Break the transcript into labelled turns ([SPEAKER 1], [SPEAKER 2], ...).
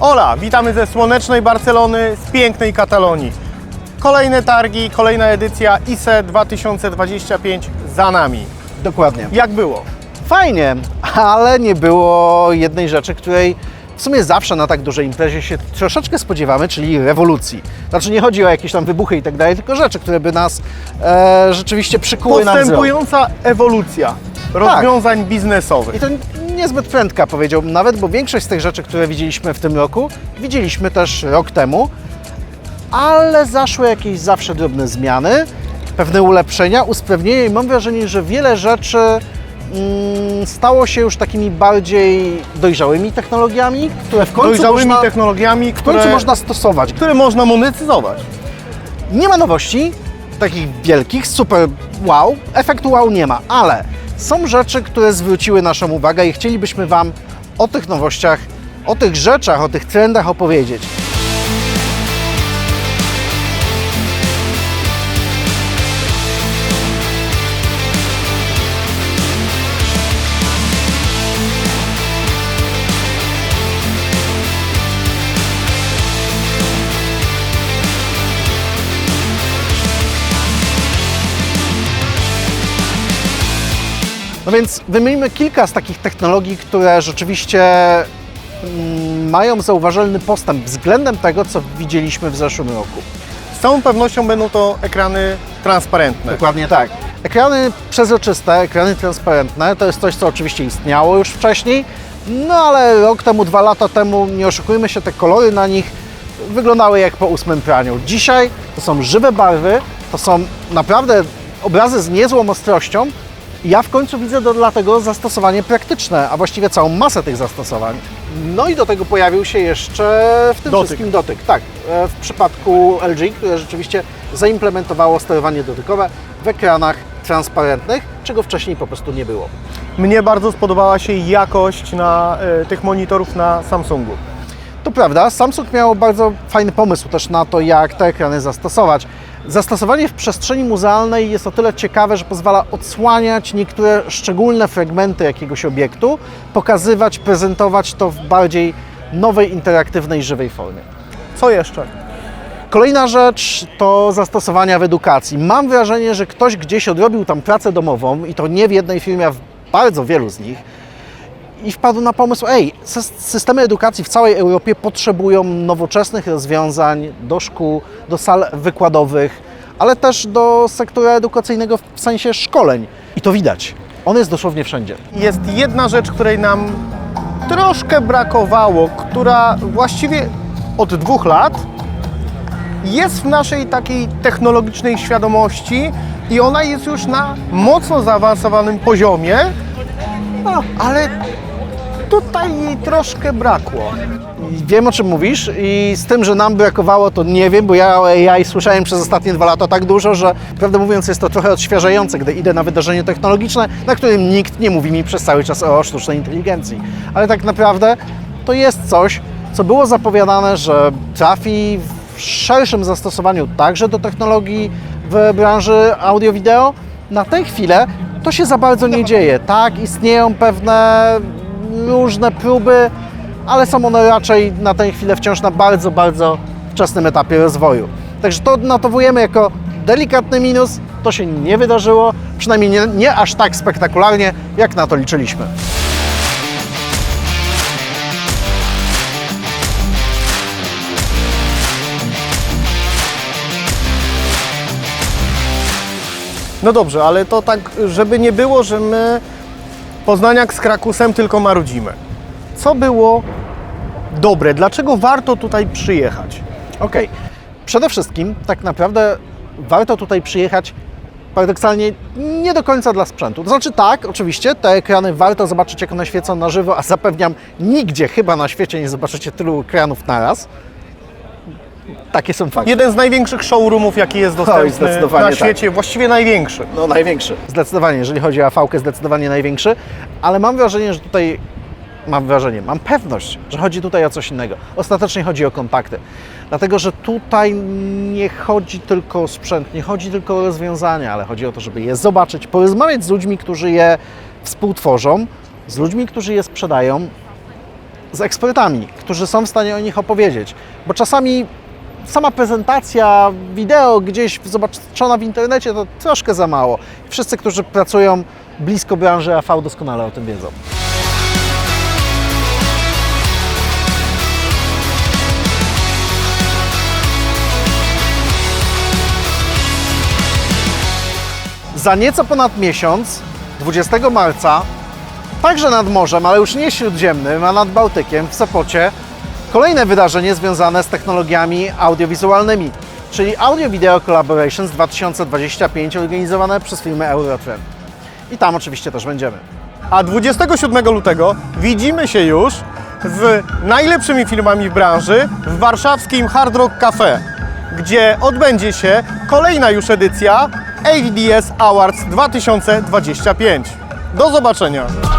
[SPEAKER 1] Ola, witamy ze słonecznej Barcelony, z pięknej Katalonii. Kolejne targi, kolejna edycja ISE 2025 za nami.
[SPEAKER 2] Dokładnie.
[SPEAKER 1] Jak było?
[SPEAKER 2] Fajnie, ale nie było jednej rzeczy, której w sumie zawsze na tak dużej imprezie się troszeczkę spodziewamy, czyli rewolucji. Znaczy nie chodzi o jakieś tam wybuchy i tak dalej, tylko rzeczy, które by nas e, rzeczywiście przykuły na wzrok.
[SPEAKER 1] Postępująca ewolucja rozwiązań biznesowych.
[SPEAKER 2] I to niezbyt prędka powiedziałbym nawet, bo większość z tych rzeczy, które widzieliśmy w tym roku, widzieliśmy też rok temu, ale zaszły jakieś zawsze drobne zmiany, pewne ulepszenia, usprawnienia i mam wrażenie, że wiele rzeczy mm, stało się już takimi bardziej dojrzałymi technologiami, które w końcu,
[SPEAKER 1] Dojrzałymi
[SPEAKER 2] można,
[SPEAKER 1] technologiami,
[SPEAKER 2] w końcu
[SPEAKER 1] które,
[SPEAKER 2] można stosować.
[SPEAKER 1] które można monetyzować.
[SPEAKER 2] Nie ma nowości, takich wielkich, super wow, efektu wow nie ma, ale są rzeczy, które zwróciły naszą uwagę i chcielibyśmy Wam o tych nowościach, o tych rzeczach, o tych trendach opowiedzieć. No więc wymienimy kilka z takich technologii, które rzeczywiście mm, mają zauważalny postęp względem tego, co widzieliśmy w zeszłym roku.
[SPEAKER 1] Z całą pewnością będą to ekrany transparentne.
[SPEAKER 2] Dokładnie tak. Ekrany przezroczyste, ekrany transparentne to jest coś, co oczywiście istniało już wcześniej, no ale rok temu, dwa lata temu, nie oszukujmy się, te kolory na nich wyglądały jak po ósmym praniu. Dzisiaj to są żywe barwy, to są naprawdę obrazy z niezłą ostrością. Ja w końcu widzę do, dlatego zastosowanie praktyczne, a właściwie całą masę tych zastosowań. No i do tego pojawił się jeszcze w tym
[SPEAKER 1] Dotyk.
[SPEAKER 2] wszystkim dotyk. Tak, e, w przypadku LG, które rzeczywiście zaimplementowało sterowanie dotykowe w ekranach transparentnych, czego wcześniej po prostu nie było.
[SPEAKER 1] Mnie bardzo spodobała się jakość na, e, tych monitorów na Samsungu.
[SPEAKER 2] To prawda, Samsung miał bardzo fajny pomysł też na to, jak te ekrany zastosować. Zastosowanie w przestrzeni muzealnej jest o tyle ciekawe, że pozwala odsłaniać niektóre szczególne fragmenty jakiegoś obiektu, pokazywać, prezentować to w bardziej nowej, interaktywnej, żywej formie.
[SPEAKER 1] Co jeszcze?
[SPEAKER 2] Kolejna rzecz to zastosowania w edukacji. Mam wrażenie, że ktoś gdzieś odrobił tam pracę domową i to nie w jednej firmie, a w bardzo wielu z nich i wpadł na pomysł, ej, sys- systemy edukacji w całej Europie potrzebują nowoczesnych rozwiązań do szkół, do sal wykładowych, ale też do sektora edukacyjnego w sensie szkoleń. I to widać. On jest dosłownie wszędzie.
[SPEAKER 1] Jest jedna rzecz, której nam troszkę brakowało, która właściwie od dwóch lat jest w naszej takiej technologicznej świadomości i ona jest już na mocno zaawansowanym poziomie, no, ale tutaj troszkę brakło.
[SPEAKER 2] Wiem o czym mówisz i z tym, że nam brakowało, to nie wiem, bo ja o AI słyszałem przez ostatnie dwa lata tak dużo, że prawdę mówiąc jest to trochę odświeżające, gdy idę na wydarzenie technologiczne, na którym nikt nie mówi mi przez cały czas o sztucznej inteligencji. Ale tak naprawdę to jest coś, co było zapowiadane, że trafi w szerszym zastosowaniu także do technologii w branży audio-wideo. Na tę chwilę to się za bardzo nie dzieje. Tak, istnieją pewne różne próby, ale są one raczej na tę chwilę wciąż na bardzo, bardzo wczesnym etapie rozwoju. Także to notowujemy jako delikatny minus. To się nie wydarzyło, przynajmniej nie, nie aż tak spektakularnie, jak na to liczyliśmy.
[SPEAKER 1] No dobrze, ale to tak, żeby nie było, że my Poznaniak z Krakusem tylko marudzimy. Co było dobre? Dlaczego warto tutaj przyjechać?
[SPEAKER 2] Okej. Przede wszystkim tak naprawdę warto tutaj przyjechać paradoksalnie nie do końca dla sprzętu. To znaczy tak, oczywiście, te ekrany warto zobaczyć jak one świecą na żywo, a zapewniam, nigdzie chyba na świecie nie zobaczycie tylu ekranów naraz. Takie są fakty.
[SPEAKER 1] Jeden z największych showroomów, jaki jest dostępny
[SPEAKER 2] zdecydowanie
[SPEAKER 1] na
[SPEAKER 2] tak.
[SPEAKER 1] świecie, właściwie największy.
[SPEAKER 2] No największy. Zdecydowanie, jeżeli chodzi o AV, zdecydowanie największy, ale mam wrażenie, że tutaj mam wrażenie, mam pewność, że chodzi tutaj o coś innego. Ostatecznie chodzi o kontakty. Dlatego, że tutaj nie chodzi tylko o sprzęt, nie chodzi tylko o rozwiązania, ale chodzi o to, żeby je zobaczyć, porozmawiać z ludźmi, którzy je współtworzą, z ludźmi, którzy je sprzedają z ekspertami, którzy są w stanie o nich opowiedzieć. Bo czasami sama prezentacja wideo gdzieś zobaczona w internecie to troszkę za mało. Wszyscy, którzy pracują blisko branży AV doskonale o tym wiedzą. Za nieco ponad miesiąc, 20 marca, także nad morzem, ale już nie śródziemnym, a nad Bałtykiem, w Sopocie, kolejne wydarzenie związane z technologiami audiowizualnymi, czyli Audio Video Collaborations 2025 organizowane przez firmę Eurotrend. I tam oczywiście też będziemy.
[SPEAKER 1] A 27 lutego widzimy się już z najlepszymi filmami w branży w warszawskim Hard Rock Cafe, gdzie odbędzie się kolejna już edycja AVDS Awards 2025. Do zobaczenia!